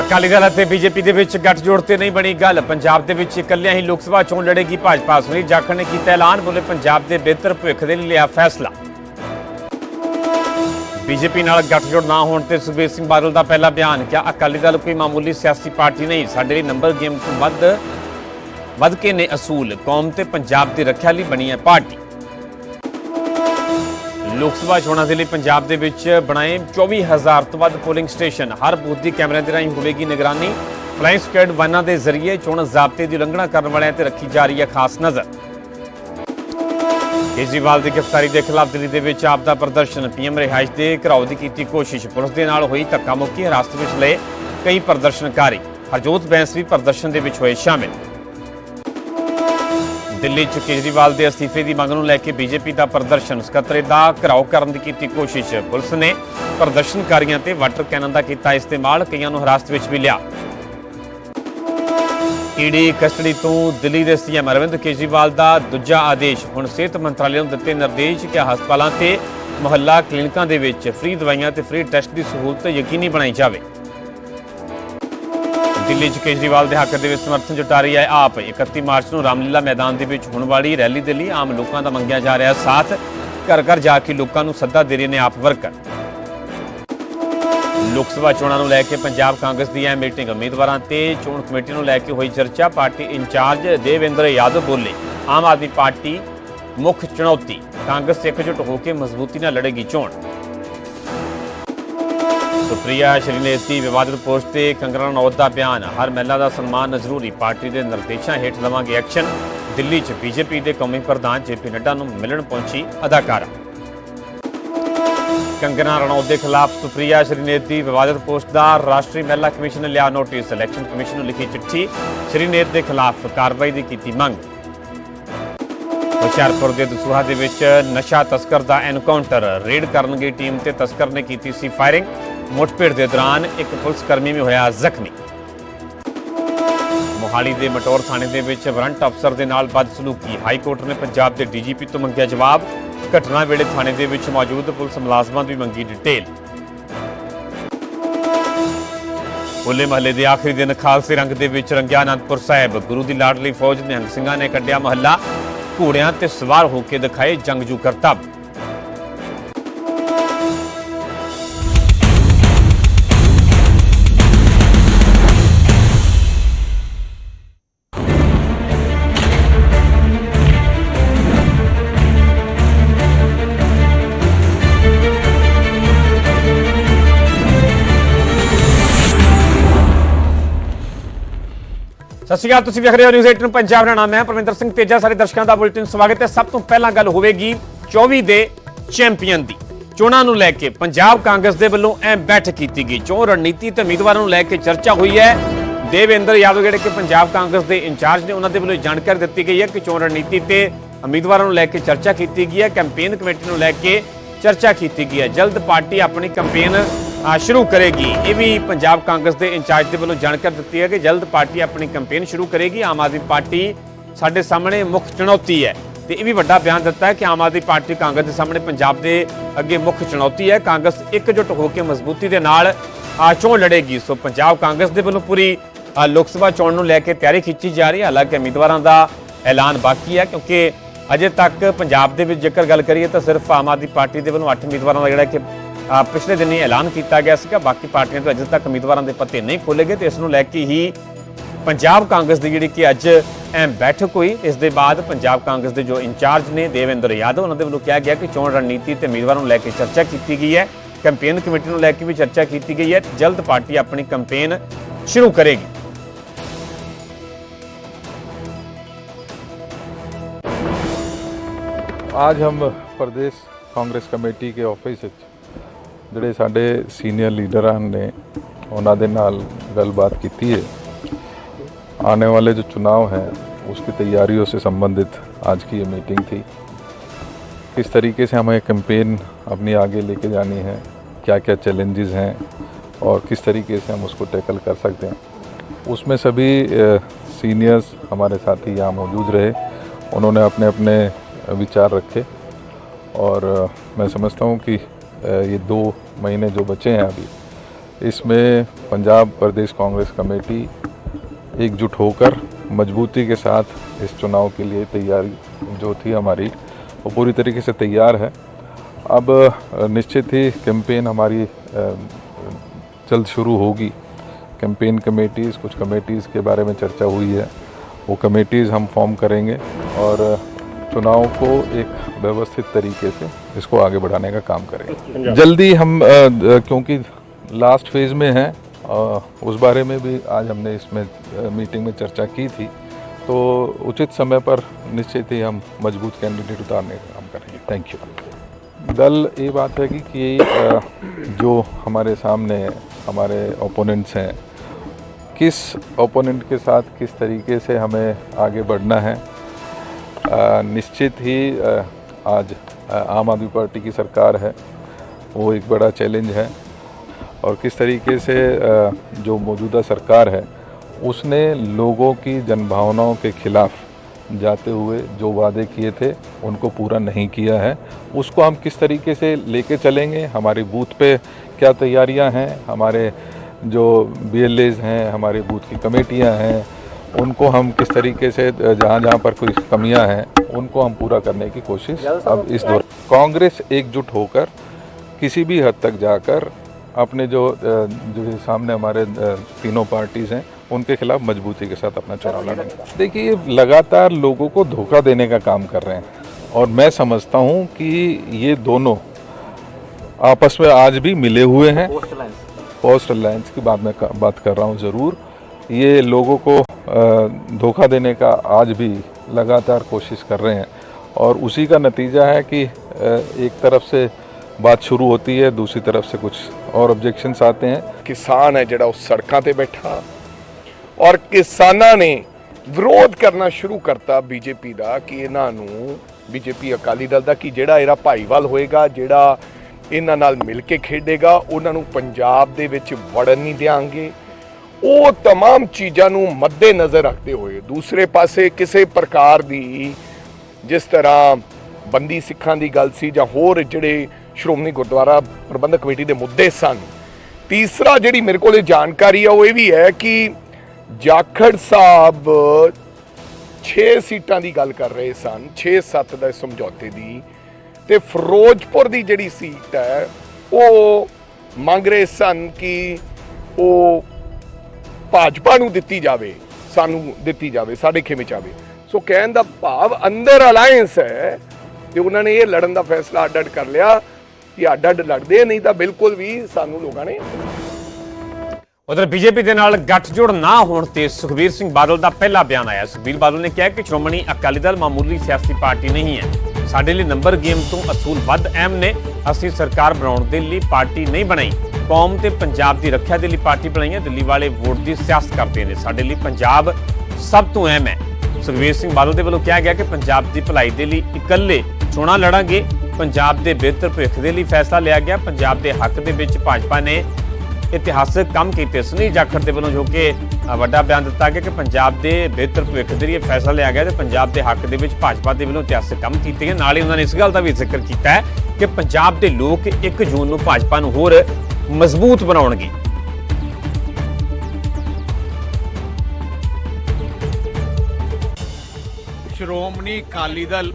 ਅਕਾਲੀ ਦਲ ਅਤੇ ਬੀਜੇਪੀ ਦੇ ਵਿੱਚ ਗੱਠਜੋੜ ਤੇ ਨਹੀਂ ਬਣੀ ਗੱਲ। ਪੰਜਾਬ ਦੇ ਵਿੱਚ ਇਕੱਲਿਆਂ ਹੀ ਲੋਕ ਸਭਾ ਚੋਣ ਲੜੇਗੀ ਭਾਜਪਾ। ਸੁਨੀਲ ਜਾਖੜ ਨੇ ਕੀਤਾ ਐਲਾਨ, ਬੋਲੇ ਪੰਜਾਬ ਦੇ ਬਿਹਤਰ ਭਵਿੱਖ ਦੇ ਲਈ ਲਿਆ ਫੈਸਲਾ। ਬੀਜੇਪੀ ਨਾਲ ਗੱਠਜੋੜ ਨਾ ਹੋਣ ਤੇ ਸੁਖਬੀਰ ਸਿੰਘ ਬਾਦਲ ਦਾ ਪਹਿਲਾ ਬਿਆਨ, ਕਿਹਾ, ਅਕਾਲੀ ਦਲ ਕੋਈ ਮਾਮੂਲੀ ਸਿਆਸੀ ਪਾਰਟੀ ਨਹੀਂ। ਸਾਡੇ ਲਈ ਨੰਬਰ ਗੇਮ ਤੋਂ ਵੱਧ ਵੱਧ ਕੇ ਨੇ ਅਸੂਲ। ਕੌਮ ਤੇ ਪੰਜਾਬ ਦੀ ਰੱਖਿਆ ਲਈ ਬਣੀ ਹੈ ਪਾਰਟੀ। ਲੋਕ ਸਭਾ ਚੋਣਾਂ ਦੇ ਲਈ ਪੰਜਾਬ ਦੇ ਵਿੱਚ ਬਣਾਏ 24000 ਤੋਂ ਵੱਧ ਪੋਲਿੰਗ ਸਟੇਸ਼ਨ। ਹਰ ਬੂਥ ਦੀ ਕੈਮਰਿਆਂ ਦੇ ਰਾਹੀਂ ਹੋਵੇਗੀ ਨਿਗਰਾਨੀ। ਫਲਾਈਂਗ ਸਕੁਐਡ ਵਾਹਨਾਂ ਦੇ ਜ਼ਰੀਏ ਚੋਣ ਜ਼ਾਬਤੇ ਦੀ ਉਲੰਘਣਾ ਕਰਨ ਵਾਲਿਆਂ ਤੇ ਰੱਖੀ ਜਾ ਰਹੀ ਹੈ ਖਾਸ ਨਜ਼ਰ। ਕੇਜਰੀਵਾਲ ਦੀ ਗ੍ਰਿਫਤਾਰੀ ਦੇ ਖਿਲਾਫ ਦਿੱਲੀ ਦੇ ਵਿੱਚ ਆਪ ਦਾ ਪ੍ਰਦਰਸ਼ਨ। ਪੀਐਮ ਰਿਹਾਇਸ਼ ਦੇ ਘਰਾਓ ਦੀ ਕੀਤੀ ਕੋਸ਼ਿਸ਼। ਪੁਲਿਸ ਦੇ ਨਾਲ ਹੋਈ ਧੱਕਾ ਮੁੱਕੀ। ਹਿਰਾਸਤ ਵਿੱਚ ਲਏ ਕਈ ਪ੍ਰਦਰਸ਼ਨਕਾਰੀ। ਹਰਜੋਤ ਬੈਂਸ ਵੀ ਪ੍ਰਦਰਸ਼ਨ ਦੇ ਵਿੱਚ ਹੋਏ ਸ਼ਾਮਿਲ। ਦਿੱਲੀ 'ਚ ਕੇਜਰੀਵਾਲ ਦੇ ਅਸਤੀਫੇ ਦੀ ਮੰਗ ਨੂੰ ਲੈ ਕੇ ਬੀਜੇਪੀ ਦਾ ਪ੍ਰਦਰਸ਼ਨ ਸਕੱਤਰੇ ਦਾ ਘਰਾਓ ਕਰਨ ਦੀ ਕੀਤੀ ਕੋਸ਼ਿਸ਼। ਪੁਲਿਸ ਨੇ ਪ੍ਰਦਰਸ਼ਨਕਾਰੀਆਂ ਤੇ ਵਾਟਰ ਕੈਨਨ ਦਾ ਕੀਤਾ ਇਸਤੇਮਾਲ, ਕਈਆਂ ਨੂੰ ਹਿਰਾਸਤ ਵਿੱਚ ਵੀ ਲਿਆ। ਈਡੀ ਕਸਟਡੀ ਤੋਂ ਦਿੱਲੀ ਦੇ ਸੀਐਮ ਅਰਵਿੰਦ ਕੇਜਰੀਵਾਲ ਦਾ ਦੂਜਾ ਆਦੇਸ਼। ਹੁਣ ਸਿਹਤ ਮੰਤਰਾਲੇ ਨੂੰ ਦਿੱਤੇ ਨਿਰਦੇਸ਼ ਕਿ ਹਸਪਤਾਲਾਂ ਤੇ ਮੁਹੱਲਾ ਕਲੀਨਿਕਾਂ ਦੇ ਵਿੱਚ ਫ੍ਰੀ ਦਵਾਈਆਂ ਤੇ ਫ੍ਰੀ ਟੈਸਟ ਦੀ ਸਹੂਲਤ ਯਕੀਨੀ ਬਣਾਈ ਜਾਵੇ। ਦਿੱਲੀ 'ਚ ਕੇਜਰੀਵਾਲ ਦੇ ਹੱਕ ਦੇ ਵਿੱਚ ਸਮਰਥਨ ਜੁਟਾ ਰਹੀ ਹੈ ਆਪ। 31 ਮਾਰਚ ਨੂੰ ਰਾਮਲੀਲਾ ਮੈਦਾਨ ਦੇ ਵਿੱਚ ਹੋਣ ਵਾਲੀ ਰੈਲੀ ਦੇ ਲਈ ਆਮ ਲੋਕਾਂ ਦਾ ਮੰਗਿਆ ਜਾ ਰਿਹਾ ਸਾਥ। ਘਰ ਘਰ ਜਾ ਕੇ ਲੋਕਾਂ ਨੂੰ ਸੱਦਾ ਦੇ ਰਹੇ ਨੇ ਆਪ ਵਰਕਰ। ਲੋਕ ਸਭਾ ਚੋਣਾਂ ਨੂੰ ਲੈ ਕੇ ਪੰਜਾਬ ਕਾਂਗਰਸ ਦੀ ਹੈ ਮੀਟਿੰਗ। ਉਮੀਦਵਾਰਾਂ ਤੇ ਚੋਣ ਕਮੇਟੀ ਨੂੰ ਲੈ ਕੇ ਹੋਈ ਚਰਚਾ। ਪਾਰਟੀ ਇੰਚਾਰਜ ਦੇਵੇਂਦਰ ਯਾਦਵ ਬੋਲੇ, ਆਮ ਆਦਮੀ ਪਾਰਟੀ ਮੁੱਖ ਚੁਣੌਤੀ। ਕਾਂਗਰਸ ਇਕਜੁੱਟ ਹੋ ਕੇ ਮਜ਼ਬੂਤੀ ਨਾਲ ਲੜੇਗੀ ਚੋਣ। ਸੁਪਰੀਆ ਸ਼੍ਰੀਨੇਤੀ ਵਿਵਾਦਿਤ ਪੋਸਟ ਤੇ ਕੰਗਨਾ ਰਣੌਤ ਦਾ ਬਿਆਨ। ਹਰ ਮਹਿਲਾ ਦਾ ਸਨਮਾਨ ਜ਼ਰੂਰੀ। ਪਾਰਟੀ ਦੇ ਨਿਰਦੇਸ਼ਾਂ ਹੇਠ ਲਵਾਂਗੇ ਐਕਸ਼ਨ। ਦਿੱਲੀ 'ਚ ਬੀਜੇਪੀ ਦੇ ਕੌਮੀ ਪ੍ਰਧਾਨ ਜੇਪੀ ਨੱਡਾ ਨੂੰ ਮਿਲਣ ਪਹੁੰਚੀ ਅਦਾਕਾਰਾ। ਕੰਗਨਾ ਰਣੌਤ ਦੇ ਖਿਲਾਫ ਸੁਪਰੀਆ ਸ਼੍ਰੀਨੇਤੀ ਵਿਵਾਦਿਤ ਪੋਸਟ ਦਾ ਰਾਸ਼ਟਰੀ ਮਹਿਲਾ ਕਮਿਸ਼ਨ ਨੇ ਲਿਆ ਨੋਟਿਸ। ਇਲੈਕਸ਼ਨ ਕਮਿਸ਼ਨ ਨੂੰ ਲਿਖੀ ਚਿੱਠੀ। ਸ਼੍ਰੀਨੇਤ ਦੇ ਖਿਲਾਫ ਕਾਰਵਾਈ ਦੀ ਕੀਤੀ ਮੰਗ। ਹੁਸ਼ਿਆਰਪੁਰ ਦੇ ਦਸੂਹਾ ਦੇ ਵਿੱਚ ਨਸ਼ਾ ਤਸਕਰ ਦਾ ਐਨਕਾਊਂਟਰ। ਰੇਡ ਕਰਨਗੇ ਟੀਮ ਤੇ ਤਸਕਰ ਨੇ ਕੀਤੀ ਸੀ ਫਾਇਰਿੰਗ। ਮੁੱਠਭੇੜ ਦੇ ਦੌਰਾਨ ਇੱਕ ਪੁਲਿਸ ਕਰਮੀ ਵੀ ਹੋਇਆ ਜ਼ਖਮੀ। ਮੋਹਾਲੀ ਦੇ ਮਟੌਰ ਥਾਣੇ ਦੇ ਵਿੱਚ ਵਾਰੰਟ ਅਫਸਰ ਦੇ ਨਾਲ ਬਦਸਲੂਕੀ। ਹਾਈ ਕੋਰਟ ਨੇ ਪੰਜਾਬ ਦੇ ਡੀਜੀਪੀ ਤੋਂ ਮੰਗਿਆ ਜਵਾਬ। ਘਟਨਾ ਵੇਲੇ ਥਾਣੇ ਦੇ ਵਿੱਚ ਮੌਜੂਦ ਪੁਲਿਸ ਮੁਲਾਜ਼ਮਾਂ ਦੀ ਮੰਗੀ ਡਿਟੇਲ। ਹੋਲੇ ਮਹੱਲੇ ਦੇ ਆਖਰੀ ਦਿਨ ਖਾਲਸੇ ਰੰਗ ਦੇ ਵਿੱਚ ਰੰਗਿਆ ਅਨੰਦਪੁਰ ਸਾਹਿਬ। ਗੁਰੂ ਦੀ ਲਾਡਲੀ ਫੌਜ ਨਿਹੰਗ ਸਿੰਘਾਂ ਨੇ ਕੱਢਿਆ ਮਹੱਲਾ। ਘੋੜਿਆਂ ਤੇ ਸਵਾਰ ਹੋ ਕੇ ਦਿਖਾਏ ਜੰਗਜੂ ਕਰਤੱਵ ਸਤਿ ਸ਼੍ਰੀ ਅਕਾਲ, ਤੁਸੀਂ ਵੇਖ ਰਹੇ ਹੋ ਨਿਊਜ਼ 18 ਪੰਜਾਬ। ਦਾ ਨਾਮ ਹੈ ਪਰਮਿੰਦਰ ਸਿੰਘ ਤੇਜਾ। ਸਾਰੇ ਦਰਸ਼ਕਾਂ ਦਾ ਬੁਲੇਟਿਨ ਸਵਾਗਤ ਹੈ। ਸਭ ਤੋਂ ਪਹਿਲਾਂ ਗੱਲ ਹੋਵੇਗੀ 24 ਦੇ ਚੈਂਪੀਅਨ ਦੀ। ਚੋਣਾਂ ਨੂੰ ਲੈ ਕੇ ਪੰਜਾਬ ਕਾਂਗਰਸ ਦੇ ਵੱਲੋਂ ਅਹਿਮ ਬੈਠਕ ਕੀਤੀ ਗਈ। ਚੋਣ ਰਣਨੀਤੀ ਤੇ ਉਮੀਦਵਾਰਾਂ ਨੂੰ ਲੈ ਕੇ ਚਰਚਾ ਹੋਈ ਹੈ। ਦੇਵੇਂਦਰ ਯਾਦਵ ਜਿਹੜੇ ਕਿ ਪੰਜਾਬ ਕਾਂਗਰਸ ਦੇ ਇੰਚਾਰਜ ਨੇ, ਉਹਨਾਂ ਦੇ ਵੱਲੋਂ ਜਾਣਕਾਰੀ ਦਿੱਤੀ ਗਈ ਹੈ ਕਿ ਚੋਣ ਰਣਨੀਤੀ ਤੇ ਉਮੀਦਵਾਰਾਂ ਨੂੰ ਲੈ ਕੇ ਚਰਚਾ ਕੀਤੀ ਗਈ ਹੈ। ਕੈਂਪੇਨ ਕਮੇਟੀ ਨੂੰ ਲੈ ਕੇ ਚਰਚਾ ਕੀਤੀ ਗਈ ਹੈ। ਜਲਦ ਪਾਰਟੀ ਆਪਣੀ ਕੈਂਪੇਨ ਸ਼ੁਰੂ ਕਰੇਗੀ। ਇਹ ਵੀ ਪੰਜਾਬ ਕਾਂਗਰਸ ਦੇ ਇੰਚਾਰਜ ਦੇ ਵੱਲੋਂ ਜਾਣਕਾਰੀ ਦਿੱਤੀ ਹੈ ਕਿ ਜਲਦ ਪਾਰਟੀ ਆਪਣੀ ਕੈਂਪੇਨ ਸ਼ੁਰੂ ਕਰੇਗੀ। ਆਮ ਆਦਮੀ ਪਾਰਟੀ ਸਾਡੇ ਸਾਹਮਣੇ ਮੁੱਖ ਚੁਣੌਤੀ ਹੈ। ਤੇ ਇਹ ਵੀ ਵੱਡਾ ਬਿਆਨ ਦਿੱਤਾ ਹੈ ਕਿ ਆਮ ਆਦਮੀ ਪਾਰਟੀ ਕਾਂਗਰਸ ਦੇ ਸਾਹਮਣੇ ਪੰਜਾਬ ਦੇ ਅੱਗੇ ਮੁੱਖ ਚੁਣੌਤੀ ਹੈ। ਕਾਂਗਰਸ ਇਕਜੁੱਟ ਹੋ ਕੇ ਮਜ਼ਬੂਤੀ ਦੇ ਨਾਲ ਚੋਣ ਲੜੇਗੀ। ਸੋ ਪੰਜਾਬ ਕਾਂਗਰਸ ਦੇ ਵੱਲੋਂ ਪੂਰੀ ਲੋਕ ਸਭਾ ਚੋਣ ਨੂੰ ਲੈ ਕੇ ਤਿਆਰੀ ਖਿੱਚੀ ਜਾ ਰਹੀ ਹੈ। ਹਾਲਾਂਕਿ ਉਮੀਦਵਾਰਾਂ ਦਾ ਐਲਾਨ ਬਾਕੀ ਹੈ ਕਿਉਂਕਿ ਅਜੇ ਤੱਕ ਪੰਜਾਬ ਦੇ ਵਿੱਚ ਜੇਕਰ ਗੱਲ ਕਰੀਏ ਤਾਂ ਸਿਰਫ ਆਮ ਆਦਮੀ ਪਾਰਟੀ ਦੇ ਵੱਲੋਂ 8 ਉਮੀਦਵਾਰਾਂ ਦਾ ਜਿਹੜਾ ਕਿ ਪਿਛਲੇ ਦਿਨੀ ਐਲਾਨ ਕੀਤਾ ਗਿਆ ਸੀਗਾ, ਬਾਕੀ ਪਾਰਟੀਆਂ ਤੋਂ ਅਜੇ ਤੱਕ ਉਮੀਦਵਾਰਾਂ ਦੇ ਪੱਤੇ ਨਹੀਂ ਖੋਲੇ ਗਏ ਤੇ ਇਸ ਨੂੰ ਲੈ ਕੇ ਹੀ ਪੰਜਾਬ ਕਾਂਗਰਸ ਦੀ ਜਿਹੜੀ ਕਿ ਅੱਜ ਅਹਿਮ ਬੈਠਕ ਹੋਈ। ਇਸ ਦੇ ਬਾਅਦ ਪੰਜਾਬ ਕਾਂਗਰਸ ਦੇ ਜੋ ਇੰਚਾਰਜ ਨੇ, ਦੇਵੇਂਦਰ ਯਾਦਵ, ਉਹਨਾਂ ਦੇ ਵੱਲੋਂ ਕਿਹਾ ਗਿਆ ਕਿ ਚੋਣ ਰਣਨੀਤੀ ਤੇ ਉਮੀਦਵਾਰਾਂ ਨੂੰ ਲੈ ਕੇ ਚਰਚਾ ਕੀਤੀ ਗਈ ਹੈ। ਕੈਂਪੇਨ ਕਮੇਟੀ ਨੂੰ ਲੈ ਕੇ ਵੀ ਚਰਚਾ ਕੀਤੀ ਗਈ ਹੈ। ਜਲਦ ਪਾਰਟੀ ਆਪਣੀ ਕੈਂਪੇਨ ਸ਼ੁਰੂ ਕਰੇਗੀ। ਅੱਜ ਹਮ ਪ੍ਰਦੇਸ਼ ਕਾਂਗਰਸ ਕਮੇਟੀ ਕੇ ਆਫਿਸ ਜਿਹੜੇ ਸਾਡੇ ਸੀਨੀਅਰ ਲੀਡਰਾਂ ਨੇ ਉਹਨਾਂ ਦੇ ਨਾਲ ਗੱਲਬਾਤ ਕੀਤੀ ਹੈ आने वाले जो चुनाव है उसकी तैयारियों से संबंधित आज की ये मीटिंग थी किस तरीके से हमें कैंपेन अपनी आगे लेके जानी है क्या क्या चैलेंजेस हैं और किस तरीके से हम उसको टैकल कर सकते हैं उसमें सभी सीनियर्स हमारे साथी यहाँ मौजूद रहे उन्होंने अपने अपने विचार रखे और अ, मैं समझता हूँ कि अ, ये दो महीने जो बचे हैं अभी, इसमें पंजाब प्रदेश कांग्रेस कमेटी एकजुट होकर मजबूती के साथ इस चुनाव के लिए तैयारी जो थी हमारी, वो पूरी तरीके से तैयार है। अब निश्चित ही कैंपेन हमारी जल्द शुरू होगी। कैंपेन कमेटीज़, कुछ कमेटीज़ के बारे में चर्चा हुई है, वो कमेटीज़ हम फॉर्म करेंगे और चुनाव को एक व्यवस्थित तरीके से इसको आगे बढ़ाने का काम करेंगे। जल्दी हम क्योंकि लास्ट फ़ेज़ में हैं उस बारे में भी आज हमने इसमें मीटिंग में चर्चा की थी। तो उचित समय पर निश्चित ही हम मज़बूत कैंडिडेट उतारने का काम करेंगे। थैंक यू दल ये बात है कि, कि जो हमारे सामने हमारे ओपोनेंट्स हैं किस ओपोनेंट के साथ किस तरीके से हमें आगे बढ़ना है निश्चित ही आज आम आदमी पार्टी की सरकार है। वो एक बड़ा चैलेंज है। और किस तरीके से जो मौजूदा सरकार है, उसने लोगों की जनभावनाओं के खिलाफ जाते हुए जो वादे किए थे, उनको पूरा नहीं किया है। उसको हम किस तरीके से लेके चलेंगे? हमारे बूथ पे क्या तैयारियाँ हैं? हमारे जो बी हैं, हमारे बूथ की कमेटियाँ हैं उनको हम किस तरीके से जहाँ जहाँ पर कोई कमियाँ हैं उनको हम पूरा करने की कोशिश अब इस दौर कांग्रेस एकजुट होकर किसी भी हद तक जाकर अपने जो जो सामने हमारे तीनों पार्टीज़ हैं उनके खिलाफ मजबूती के साथ अपना चुनाव लड़ेंगे। देखिए लगातार लोगों को धोखा देने का काम कर रहे हैं और मैं समझता हूँ कि ये दोनों आपस में आज भी मिले हुए हैं। पोस्ट अलायंस की बात मैं बात कर रहा हूँ ज़रूर। ये लोगों को अ, धोखा देने का आज भी लगातार कोशिश कर रहे हैं और उसी का नतीजा है कि अ, एक तरफ से बात शुरू होती है दूसरी तरफ से कुछ और ऑब्जेक्शंस आते हैं ਕਿਸਾਨ ਹੈ ਜਿਹੜਾ ਉਹ ਸੜਕਾਂ ਤੇ ਬੈਠਾ ਔਰ ਕਿਸਾਨਾਂ ਨੇ ਵਿਰੋਧ ਕਰਨਾ ਸ਼ੁਰੂ ਕਰਤਾ ਬੀਜੇਪੀ ਦਾ ਕਿ ਇਹਨਾਂ ਨੂੰ ਬੀਜੇਪੀ ਅਕਾਲੀ ਦਲ ਦਾ ਕਿ ਜਿਹੜਾ ਇਹਦਾ ਭਾਈਵਾਲ ਹੋਏਗਾ ਜਿਹੜਾ ਇਹਨਾਂ ਨਾਲ ਮਿਲ ਕੇ ਖੇਡੇਗਾ ਉਹਨਾਂ ਨੂੰ ਪੰਜਾਬ ਦੇ ਵਿੱਚ ਵੜਨ ਨਹੀਂ ਦੇਾਂਗੇ ਉਹ तमाम ਚੀਜ਼ਾਂ ਨੂੰ ਮੱਦੇ ਨਜ਼ਰ ਰੱਖਦੇ ਹੋਏ ਦੂਸਰੇ ਪਾਸੇ ਕਿਸੇ ਪ੍ਰਕਾਰ ਦੀ ਜਿਸ ਤਰ੍ਹਾਂ ਬੰਦੀ ਸਿੱਖਾਂ ਦੀ ਗੱਲ ਸੀ ਜਾਂ ਹੋਰ ਜਿਹੜੇ ਸ਼੍ਰੋਮਣੀ ਗੁਰਦੁਆਰਾ ਪ੍ਰਬੰਧਕ ਕਮੇਟੀ ਦੇ ਮੁੱਦੇ ਸਨ ਤੀਸਰਾ ਜਿਹੜੀ ਮੇਰੇ ਕੋਲ ਇਹ ਜਾਣਕਾਰੀ ਆ ਉਹ ਇਹ ਵੀ ਹੈ ਕਿ ਜਾਖੜ ਸਾਹਿਬ 6 ਸੀਟਾਂ ਦੀ ਗੱਲ ਕਰ ਰਹੇ ਸਨ 6-7 ਦਾ ਸਮਝੌਤੇ ਦੀ ਤੇ ਫਿਰੋਜ਼ਪੁਰ ਦੀ ਜਿਹੜੀ ਸੀਟ ਹੈ ਉਹ ਮੰਗ ਰਹੇ ਸਨ ਕਿ ਉਹ ਭਾਜਪਾ ਨੂੰ ਦਿੱਤੀ ਜਾਵੇ, ਸਾਨੂੰ ਦਿੱਤੀ ਜਾਵੇ, ਸਾਡੇ ਖੇਮੇ ਚ ਆਵੇ। ਸੋ ਕਹਿਣ ਦਾ ਭਾਵ ਅੰਦਰ ਅਲਾਈਅੰਸ ਹੈ ਤੇ ਉਹਨਾਂ ਨੇ ਇਹ ਲੜਨ ਦਾ ਫੈਸਲਾ ਅੱਡ ਅੱਡ ਕਰ ਲਿਆ ਕਿ ਅੱਡ ਅੱਡ ਲੜਦੇ ਨਹੀਂ ਤਾਂ ਬਿਲਕੁਲ ਵੀ ਸਾਨੂੰ ਲੋਕਾਂ ਨੇ ਉਧਰ ਬੀਜੇਪੀ ਦੇ ਨਾਲ ਗੱਠਜੋੜ ਨਾ ਹੋਣ ਤੇ ਸੁਖਬੀਰ ਸਿੰਘ ਬਾਦਲ ਦਾ ਪਹਿਲਾ ਬਿਆਨ ਆਇਆ। ਸੁਖਬੀਰ ਬਾਦਲ ਨੇ ਕਿਹਾ ਕਿ ਸ਼੍ਰੋਮਣੀ ਅਕਾਲੀ ਦਲ ਮਾਮੂਲੀ ਸਿਆਸੀ ਪਾਰਟੀ ਨਹੀਂ ਹੈ। ਸਾਡੇ ਲਈ ਨੰਬਰ ਗੇਮ ਤੋਂ ਅਸੂਲ ਵੱਧ ਅਹਿਮ ਨੇ। ਅਸੀਂ ਸਰਕਾਰ ਬਣਾਉਣ ਦੇ ਲਈ ਪਾਰਟੀ ਨਹੀਂ ਬਣਾਈ। ਕੌਮ ਤੇ ਪੰਜਾਬ ਦੀ ਰੱਖਿਆ ਦੇ ਲਈ ਪਾਰਟੀ ਬਣਾਈ ਹੈ ਦਿੱਲੀ ਵਾਲੇ ਵੋਟ ਦੀ ਸਿਆਸਤ ਕਰਦੇ ਨੇ। ਸਾਡੇ ਲਈ ਪੰਜਾਬ ਸਭ ਤੋਂ ਅਹਿਮ ਹੈ। ਸੁਖਬੀਰ ਸਿੰਘ ਬਾਦਲ ਦੇ ਵੱਲੋਂ ਕਿਹਾ ਗਿਆ ਕਿ ਪੰਜਾਬ ਦੀ ਭਲਾਈ ਦੇ ਲਈ ਇਕੱਲੇ ਚੋਣਾਂ ਲੜਾਂਗੇ। ਪੰਜਾਬ ਦੇ ਬਿਹਤਰ ਭਵਿੱਖ ਦੇ ਲਈ ਫੈਸਲਾ ਲਿਆ ਗਿਆ। ਪੰਜਾਬ ਦੇ ਹੱਕ ਦੇ ਵਿੱਚ ਭਾਜਪਾ ਨੇ ਇਤਿਹਾਸਕ ਕੰਮ ਕੀਤੇ। ਸੁਨੀਲ ਜਾਖੜ ਦੇ ਵੱਲੋਂ ਜੋ ਕਿ ਵੱਡਾ ਬਿਆਨ ਦਿੱਤਾ ਗਿਆ ਕਿ ਪੰਜਾਬ ਦੇ ਬਿਹਤਰ ਭਵਿੱਖ ਦੇ ਲਈ ਇਹ ਫੈਸਲਾ ਲਿਆ ਗਿਆ ਤੇ ਪੰਜਾਬ ਦੇ ਹੱਕ ਦੇ ਵਿੱਚ ਭਾਜਪਾ ਦੇ ਵੱਲੋਂ ਇਤਿਹਾਸਕ ਕੰਮ ਕੀਤੇ ਗਏ। ਨਾਲ ਹੀ ਉਹਨਾਂ ਨੇ ਇਸ ਗੱਲ ਦਾ ਵੀ ਜ਼ਿਕਰ ਕੀਤਾ ਹੈ ਕਿ ਪੰਜਾਬ ਦੇ ਲੋਕ 1 ਜੂਨ ਨੂੰ ਭਾਜਪਾ ਨੂੰ ਹੋਰ ਮਜ਼ਬੂਤ ਬਣਾਉਣਗੇ। ਸ਼੍ਰੋਮਣੀ ਅਕਾਲੀ ਦਲ,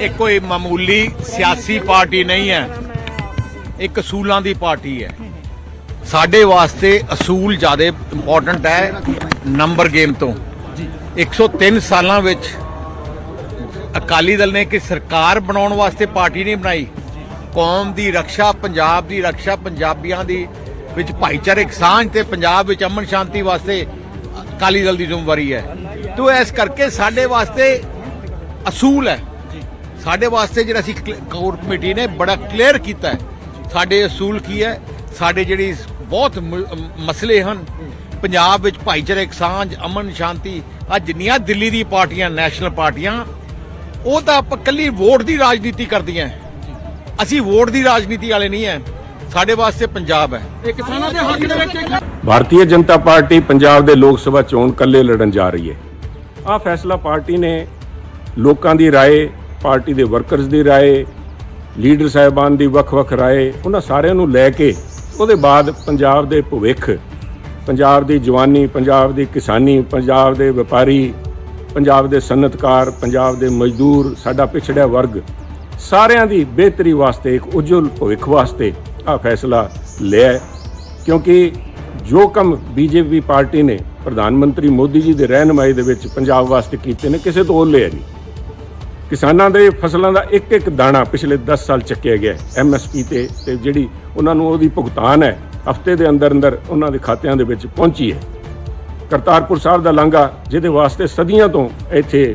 ਇਹ ਕੋਈ ਮਾਮੂਲੀ ਸਿਆਸੀ ਪਾਰਟੀ ਨਹੀਂ ਹੈ ਇੱਕ ਅਸੂਲਾਂ ਦੀ ਪਾਰਟੀ ਹੈ। ਸਾਡੇ ਵਾਸਤੇ ਅਸੂਲ ਜ਼ਿਆਦਾ ਇੰਪੋਰਟੈਂਟ ਹੈ ਨੰਬਰ ਗੇਮ ਤੋਂ। 103 ਸਾਲਾਂ ਵਿੱਚ ਅਕਾਲੀ ਦਲ ਨੇ ਕਿ ਸਰਕਾਰ ਬਣਾਉਣ ਵਾਸਤੇ ਪਾਰਟੀ ਨਹੀਂ ਬਣਾਈ ਕੌਮ ਦੀ ਰੱਖਿਆ, ਪੰਜਾਬ ਦੀ ਰੱਖਿਆ, ਪੰਜਾਬੀਆਂ ਦੀ ਵਿੱਚ ਭਾਈਚਾਰਕ ਸਾਂਝ ਤੇ ਪੰਜਾਬ ਵਿੱਚ ਅਮਨ ਸ਼ਾਂਤੀ ਵਾਸਤੇ ਅਕਾਲੀ ਦਲ ਦੀ ਜ਼ਿੰਮੇਵਾਰੀ ਹੈ। ਤੋ ਇਸ ਕਰਕੇ ਸਾਡੇ ਵਾਸਤੇ ਅਸੂਲ ਹੈ। ਸਾਡੇ ਵਾਸਤੇ ਜਿਹੜਾ ਅਸੀਂ ਕੋਰ ਕਮੇਟੀ ਨੇ ਬੜਾ ਕਲੀਅਰ ਕੀਤਾ ਹੈ। ਸਾਡੇ ਅਸੂਲ ਕੀ ਹੈ? ਸਾਡੇ ਜਿਹੜੀ ਬਹੁਤ ਮਸਲੇ ਹਨ। ਪੰਜਾਬ ਵਿੱਚ ਭਾਈਚਾਰਕ ਸਾਂਝ, ਅਮਨ ਸ਼ਾਂਤੀ ਆ ਜਿੰਨੀਆਂ ਦਿੱਲੀ ਦੀ ਪਾਰਟੀਆਂ, ਨੈਸ਼ਨਲ ਪਾਰਟੀਆਂ, ਉਹ ਤਾਂ ਆਪਾਂ ਕੱਲੀ ਵੋਟ ਦੀ ਰਾਜਨੀਤੀ ਕਰਦੀਆਂ। ਅਸੀਂ ਵੋਟ ਦੀ ਰਾਜਨੀਤੀ ਵਾਲੇ ਨਹੀਂ ਹੈ ਸਾਡੇ ਵਾਸਤੇ ਪੰਜਾਬ ਹੈ ਭਾਰਤੀ ਜਨਤਾ ਪਾਰਟੀ ਪੰਜਾਬ ਦੇ ਲੋਕ ਸਭਾ ਚੋਣ ਕੱਲੇ ਲੜਨ ਜਾ ਰਹੀ ਹੈ ਆ ਫੈਸਲਾ ਪਾਰਟੀ ਨੇ ਲੋਕਾਂ ਦੀ ਰਾਏ ਪਾਰਟੀ ਦੇ ਵਰਕਰਸ ਦੀ ਰਾਏ ਲੀਡਰ ਸਾਹਿਬਾਨ ਦੀ ਵੱਖ-ਵੱਖ ਰਾਏ ਉਹਨਾਂ ਸਾਰਿਆਂ ਨੂੰ ਲੈ ਕੇ ਉਹਦੇ ਬਾਅਦ ਪੰਜਾਬ ਦੇ ਭਵਿੱਖ ਪੰਜਾਬ ਦੀ ਜਵਾਨੀ ਪੰਜਾਬ ਦੀ ਕਿਸਾਨੀ ਪੰਜਾਬ ਦੇ ਵਪਾਰੀ ਪੰਜਾਬ ਦੇ ਸਨਅਤਕਾਰ ਪੰਜਾਬ ਦੇ ਮਜ਼ਦੂਰ ਸਾਡਾ ਪਿਛੜਿਆ ਵਰਗ ਸਾਰਿਆਂ ਦੀ ਬਿਹਤਰੀ ਵਾਸਤੇ, ਇੱਕ ਉਜਵਲ ਭਵਿੱਖ ਵਾਸਤੇ ਆ ਫੈਸਲਾ ਲਿਆ ਕਿਉਂਕਿ ਜੋ ਕੰਮ ਬੀਜੇਪੀ ਪਾਰਟੀ ਨੇ ਪ੍ਰਧਾਨ ਮੰਤਰੀ ਮੋਦੀ ਜੀ ਦੇ ਰਹਿਨਮਾਈ ਦੇ ਵਿੱਚ ਪੰਜਾਬ ਵਾਸਤੇ ਕੀਤੇ ਨੇ, ਕਿਸੇ ਤੋਂ ਲਿਆ ਨਹੀਂ। ਕਿਸਾਨਾਂ ਦੇ ਫਸਲਾਂ ਦਾ ਇੱਕ ਇੱਕ ਦਾਣਾ ਪਿਛਲੇ 10 ਸਾਲ ਚੱਕਿਆ ਗਿਆ ਐਮਐਸਪੀ ਤੇ ਤੇ ਜਿਹੜੀ ਉਹਨਾਂ ਨੂੰ ਉਹਦੀ ਭੁਗਤਾਨ ਹੈ, ਹਫ਼ਤੇ ਦੇ ਅੰਦਰ ਅੰਦਰ ਉਹਨਾਂ ਦੇ ਖਾਤਿਆਂ ਦੇ ਵਿੱਚ ਪਹੁੰਚੀ ਹੈ। ਕਰਤਾਰਪੁਰ ਸਾਹਿਬ ਦਾ ਲਾਂਘਾ ਜਿਹਦੇ ਵਾਸਤੇ ਸਦੀਆਂ ਤੋਂ ਇੱਥੇ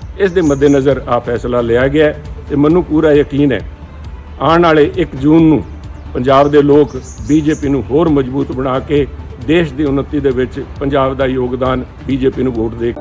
ਇਸ ਦੇ ਮੱਦੇਨਜ਼ਰ ਆ ਫੈਸਲਾ ਲਿਆ ਗਿਆ ਹੈ ਤੇ ਮੈਨੂੰ ਪੂਰਾ ਯਕੀਨ ਹੈ, ਆਉਣ ਵਾਲੇ 1 ਜੂਨ ਨੂੰ ਪੰਜਾਬ ਦੇ ਲੋਕ ਬੀਜੇਪੀ ਨੂੰ ਹੋਰ ਮਜ਼ਬੂਤ ਬਣਾ ਕੇ ਦੇਸ਼ ਦੀ ਉન્નਤੀ ਦੇ ਵਿੱਚ ਪੰਜਾਬ ਦਾ ਯੋਗਦਾਨ ਬੀਜੇਪੀ ਨੂੰ ਵੋਟ ਦੇ